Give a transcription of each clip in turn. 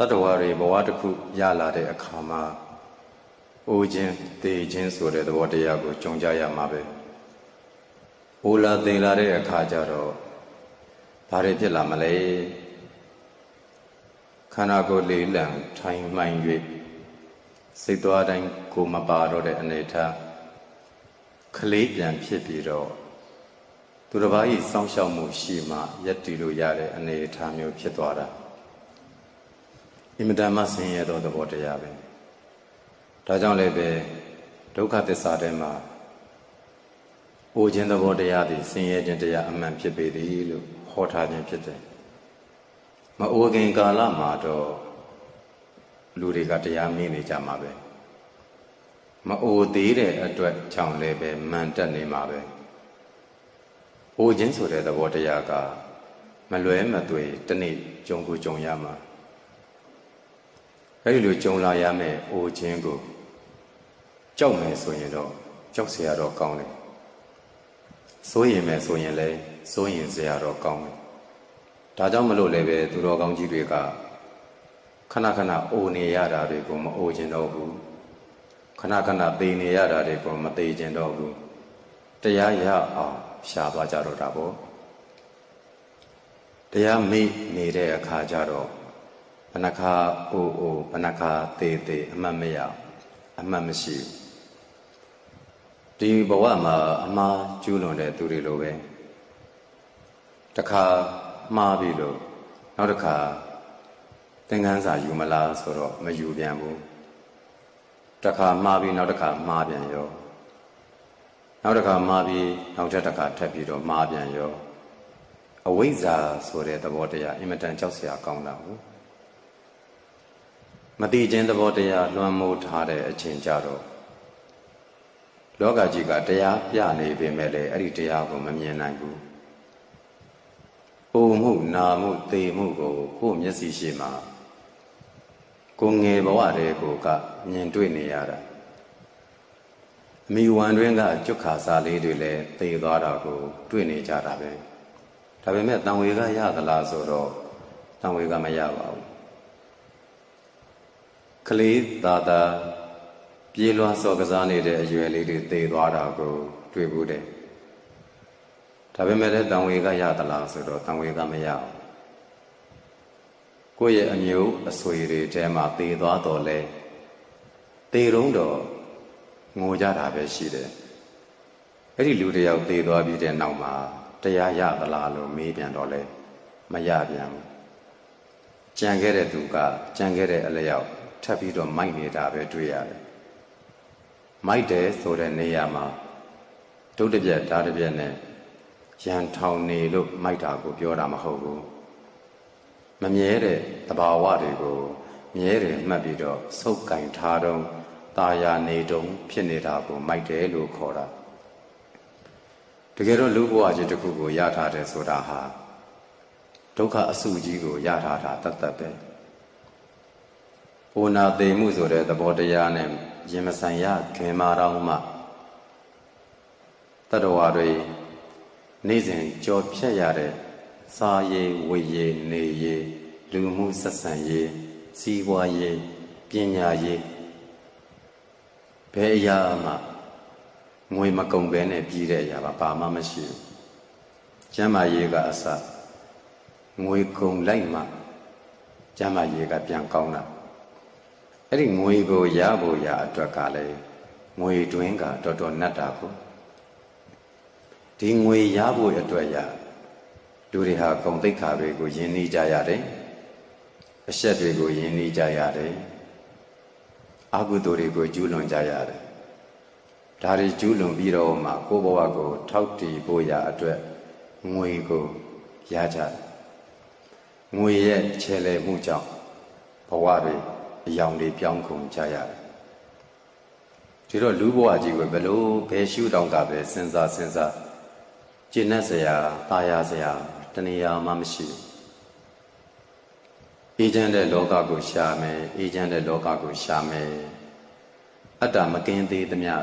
တတ္တဝါတွေဘဝတစ်ခုရလာတဲ့အခါမှာအိုခြင်းတေခြင်းဆိုတဲ့သဘောတရားကိုကြုံကြရမှာပဲအိုလာတေလာတဲ့အခါကျတော့ဘာတွေဖြစ်လာမလဲခန္ဓာကိုယ်လေးလံထိုင်မှန်၍စိတ်သွားတိုင်းကိုမပါတော့တဲ့အနေထားခလေးပြန်ဖြစ်ပြီးတော့သူတစ်ပါးကြီးစောင့်ရှောက်မှုရှိမှယက်တည်လို့ရတဲ့အနေအထားမျိုးဖြစ်သွားတာ အင်မတန်မှဆင်းရဲသောသဘောတရားပဲဒါကြောင့်လည်းပဲဒုက္ခသစ္စာထဲမှာအိုခြင်းသဘောတရားသည်ဆင်းရဲခြင်းတရားအမှန်ဖြစ်ပေသည်လို့ဟောထားခြင်းဖြစ်တယ်မအိုခင်ကာလမှာတော့လူတွေကတရားမေ့နေကြမှာပဲမအိုသေးတဲ့အတွက်ကြောင့်လည်းပဲမန်တက်နေမှာပဲအိုခြင်းဆိုတဲ့သဘောတရားကမလွဲမသွေတနေ့ကြုံကိုကြုံရမှာ အဲဒီလိုကြုံလာရမယ့်အိုခြင်းကိုကြောက်မယ်ဆိုရင်တော့ကြောက်เสียတော့ကောင်းတယ်စိုးရင်မယ်ဆိုရင်လည်းစိုးရင်เสียတော့ကောင်းတယ်ဒါကြောင့်မလို့လည်းပဲသူတော်ကောင်းကြီးတွေကခဏခဏအိုနေရတာတွေကိုမအိုခြင်းတော့ဘူးခဏခဏသေနေရတာတွေကိုမသေခြင်းတော့ဘူးတရားရအောင်ရှားသွားကြတော့တာပေါ့တရားမေ့နေတဲ့အခါကျတော့ ဘဏ္ဍခါအိုးအိုးဘဏ္ဍခါသေးသေးအမှတ်မရအမှတ်မရှိဘူးဒီဘဝမှာအမှားကျူးလွန်တဲ့သူတွေလိုပဲတခါမှားပြီလို့နောက်တစ်ခါသင်္ကန်းစာယူမလားဆိုတော့မယူပြန်ဘူးတခါမှားပြီးနောက်တစ်ခါမှားပြန်ရောနောက်တစ်ခါမှားပြီးနောက်တစ်ခါထပ်ပြီးတော့မှားပြန်ရောအဝိဇ္ဇာဆိုတဲ့သဘောတရားအင်မတန်ကြောက်စရာကောင်းတာဟုတ် မတိခြင်းသဘောတရားလွှမ်းမိုးထားတဲ့အချိန်ကြတော့လောကကြီးကတရားပြနေပေမဲ့လည်းအဲ့ဒီတရားကိုမမြင်နိုင်ဘူး။ပုံမှုနာမှုသေမှုကိုကိုယ်မျက်စိရှိမှကိုငယ်ဘဝတည်းကိုကမြင်တွေ့နေရတာ။အမိဝန်တွင်ကကြွခါစားလေးတွေလည်းသေသွားတာကို တွေ့နေကြတာပဲ။ဒါပေမဲ့တန်ဝေကရသလားဆိုတော့တန်ဝေကမရပါဘူး။ ကလေးသာသာပြေးလွှားစော်ကစားနေတဲ့အရွယ်လေးတွေသေသွားတာကိုတွေ့ဘူးတယ်ဒါပေမဲ့လည်းတန်ဝေကရသလားဆိုတော့တန်ဝေကမရဘူးကိုယ့်ရဲ့အမျိုးအဆွေတွေထဲမှာသေသွားတော့လဲသေတုံးတော့ငိုကြတာပဲရှိတယ်အဲ့ဒီလူတယောက်သေသွားပြီးတဲ့နောက်မှာတရားရသလားလို့မေးပြန်တော့လဲမရပြန်ဘူးကြံခဲ့တဲ့သူကကြံခဲ့တဲ့အလျောက် ထပ်ပြီးတော့မိုက်နေတာပဲတွေ့ရတယ်မိုက်တယ်ဆိုတဲ့နေရာမှာဒုတ်တပြက်ဓာတ်တပြက်နဲ့ရန်ထောင်နေလို့မိုက်တာကိုပြောတာမဟုတ်ဘူးမမြဲတဲ့တဘာဝတွေကိုမြဲတယ်မှတ်ပြီးတော့စုပ်ကင်ထားတော့ตาယာနေတုံဖြစ်နေတာကိုမိုက်တယ်လို့ခေါ်တာတကယ်တော့လူဘဝကြီးတစ်ခုကိုရထားတယ်ဆိုတာဟာဒုက္ခအစုကြီးကိုရထားတာတတ်တတ်ပဲ။ ဘုနာသိမှုဆိုတဲ့သဘောတရားနဲ့ရင်မဆိုင်ရခင်မာတော်မှတတ္တဝါတွေနေ့စဉ်ကြော်ဖြတ်ရတဲ့စားရည်ဝေရည်နေရည်လူမှုဆက်ဆံရေးစီးပွားရေးပညာရေးဘယ်အရာမှငွေမကုန်ဘဲနဲ့ပြီးတဲ့အရာပါဘာမှမရှိဘူးကျမ်းမာရေးကအစငွေကုန်လိုက်မှကျမ်းမာရေးကပြန်ကောင်းတာ အဲ့ဒီငွေကိုရဖို့ရအတွက်ကလည်းငွေတွင်းကတော်တော်နတ်တာကိုဒီငွေရဖို့အတွက်ရလူတွေဟာဂုံတိတ်ခါတွေကိုယဉ်နေကြရတယ်အဆက်တွေကိုယဉ်နေကြရတယ်အကုသိုလ်တွေကိုကျူးလွန်ကြရတယ်ဒါတွေကျူးလွန်ပြီးတော့မှကိုယ့်ဘဝကို ထောက်တည်ဖို့ရအတွက်ငွေကိုရကြတယ်ငွေရဲ့ချဲလဲမှုကြောင့်ဘဝတွေ အယောင်တွေပြောင်းကုန်ကြရတယ်ဒီတော့လူဘဝကြီးကိုဘယ်လိုဘယ်ရှုတောင်ကပဲစဉ်းစားစဉ်းစားကျင့်တ်စရာတာယာစရာတဏှာမှမရှိဘူးအေးချမ်းတဲ့လောကကိုရှာမယ်အေးချမ်းတဲ့လောကကိုရှာမယ်အတ္တမကင်းသေးသမျှ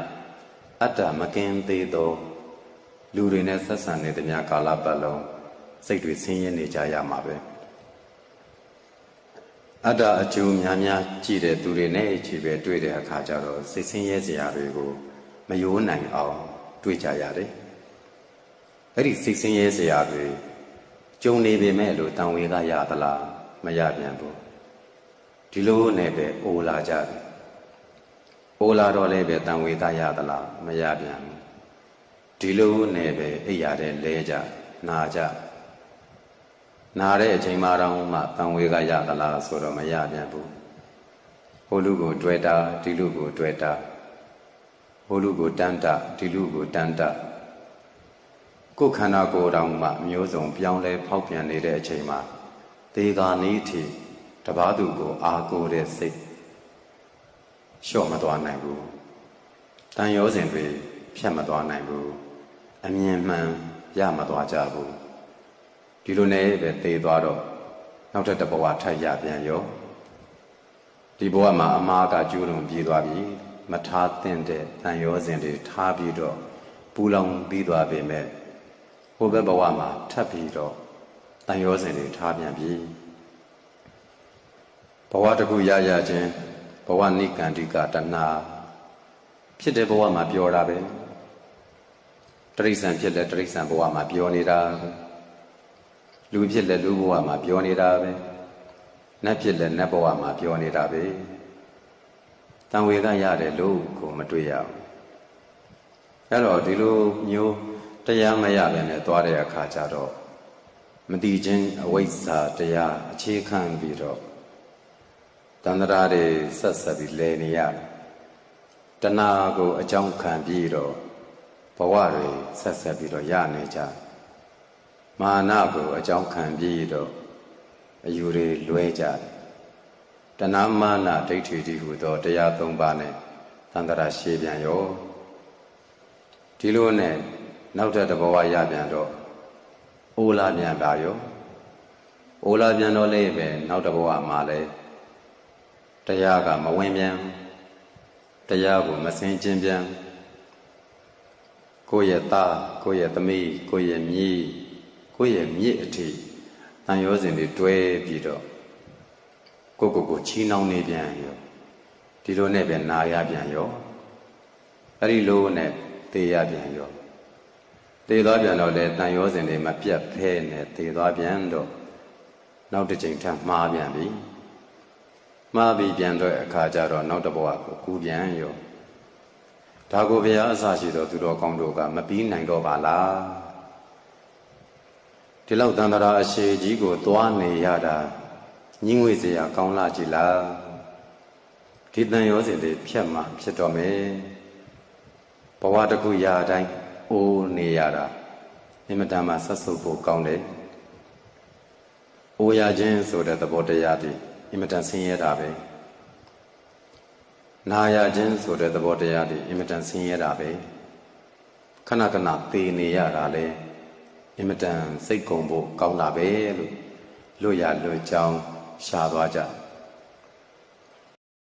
အတ္တမကင်းသေးသောလူတွေနဲ့ဆက်ဆံနေသမျှကာလပတ်လုံးစိတ်တွေဆင်းရဲနေကြရမှာပဲ အအတ္တအကျိုးများများကြည့်တဲ့သူတွေနဲ့ချီပဲတွေ့တဲ့အခါကျတော့စိတ်ဆင်းရဲစရာတွေကိုမယိုးနိုင်အောင်တွေ့ကြရတယ်။အဲ့ဒီစိတ်ဆင်းရဲစရာတွေကြုံနေပေမဲ့လို့တန်ဝေကရသလားမရပြန်ဘူး။ဒီလိုနဲ့ပဲအိုလာကြတယ်။အိုလာတော့လည်းပဲတန်ဝေကရသလားမရပြန်ဘူး။ဒီလိုနဲ့ပဲအိပ်ရတဲ့လဲကြနာကြ နာတဲ့အချိန်မှတော့မှတန်ဝေကရသလားဆိုတော့မရပြန်ဘူးဟိုလူကိုတွေ့တာဒီလူကိုတွေ့တာဟိုလူကိုတန်တာဒီလူကိုတန်တာကိုယ်ခန္ဓာကိုယ်တော်မှမျိုးစုံပြောင်းလဲဖောက်ပြန်နေတဲ့အချိန်မှာဒေဂာနီးထီတပားသူကို အာကိုတဲ့စိတ်လျှော့မသွားနိုင်ဘူးတန်ရောစဉ်တွေဖြတ်မသွားနိုင်ဘူးအမြင်မှန်ရမသွားကြဘူး ဒီလိုနဲ့ပဲသေသွားတော့နောက်ထပ်တစ်ဘဝထပ်ရပြန်ရောဒီဘဝမှာအမားကကျူးလွန်ပြေးသွားပြီမထားသင့်တဲ့တန်ရောစဉ်တွေထားပြီးတော့ပူလောင်ပြီးသွားပေမဲ့ဟိုဘက်ဘဝမှာထပ်ပြီးတော့တန်ရောစဉ်တွေထားပြန်ပြီဘဝတစ်ခုရရခြင်းဘဝနိကန္တိကတဏှာဖြစ်တဲ့ဘဝမှာပြောတာပဲတရိစ္ဆာန်ဖြစ်တဲ့တရိစ္ဆာန်ဘဝမှာပြောနေတာပဲ လူဖြစ်လက်လူဘဝမှာပြောနေတာပဲနတ်ဖြစ်လက်နတ်ဘဝမှာပြောနေတာပဲတန်ဝေကရတယ်လို့ကိုမတွေ့ရဘူးအဲ့တော့ဒီလိုမျိုးတရားမရပဲနဲ့သွားတဲ့အခါကျတော့မတိချင်းအဝိဇ္ဇာတရားအခြေခံပြီးတော့တန္တရာတွေဆက်ဆက်ပြီးလဲနေရတယ်တဏှာကိုအကြောင်းခံပြီးတော့ဘဝတွေဆက်ဆက်ပြီးတော့ရနေကြတယ် မာနကိုအကြောင်းခံပြီးတော့အယူတွေလွဲကြတယ်တဏမာနဒိဋ္ဌိတိဟုသောတရား၃ပါးနဲ့သံဃာရှေးပြန်ရောဒီလိုနဲ့နောက်ထပ်တဘဝရပြန်တော့အိုလာပြန်ပါရောအိုလာပြန်တော့လေပဲနောက်တဘဝမှာလဲတရားကမဝင်ပြန်တရားကိုမစင်ကျင်ပြန်ကိုယ့်ရဲ့သားကိုယ့်ရဲ့သမီးကိုယ့်ရဲ့မြေး ကိုယ့်ရဲ့မြစ်အထိတန်ရောစဉ်တွေတွဲပြီးတော့ကိုကိုကိုချီးနှောင်းနေပြန်ရောဒီလိုနဲ့ပဲနာရပြန်ရောအဲ့ဒီလိုနဲ့သေရပြန်ရောသေသွားပြန်တော့လေတန်ရောစဉ်တွေမပြတ်ဖဲနဲ့သေသွားပြန်တော့နောက်တစ်ချိန်ထပ်မှားပြန်ပြီမှားပြီးပြန်တော့အခါကျတော့နောက်တစ်ဘဝကိုကူးပြန်ရောဒါကိုဘုရားအစရှိတော်သူတော်ကောင်းတို့ကမပြီးနိုင်တော့ပါလား ဒီလောက်တန်တရာအရှိကြီးကိုသွားနေရတာညင်းငွေစရာကောင်းလာကြည်လားဒီတန်ရောစဉ်တွေဖြတ်မှဖြစ်တော့မယ်ဘဝတစ်ခုရာတိုင်းအိုးနေရတာအင်မတန်မှဆက်ဆုပ်ဖို့ကောင်းတယ်အိုးရခြင်းဆိုတဲ့သဘောတရားဒီအင်မတန်ဆင်းရဲတာပဲနာရခြင်းဆိုတဲ့သဘောတရားဒီအင်မတန်ဆင်းရဲတာပဲခဏခဏသေနေရတာလေ အင်မတန်စိတ်ကုံဖို့ကောင်းတာပဲလို့လွတ်ရလွတ်ကြောင်းရှားသွားကြ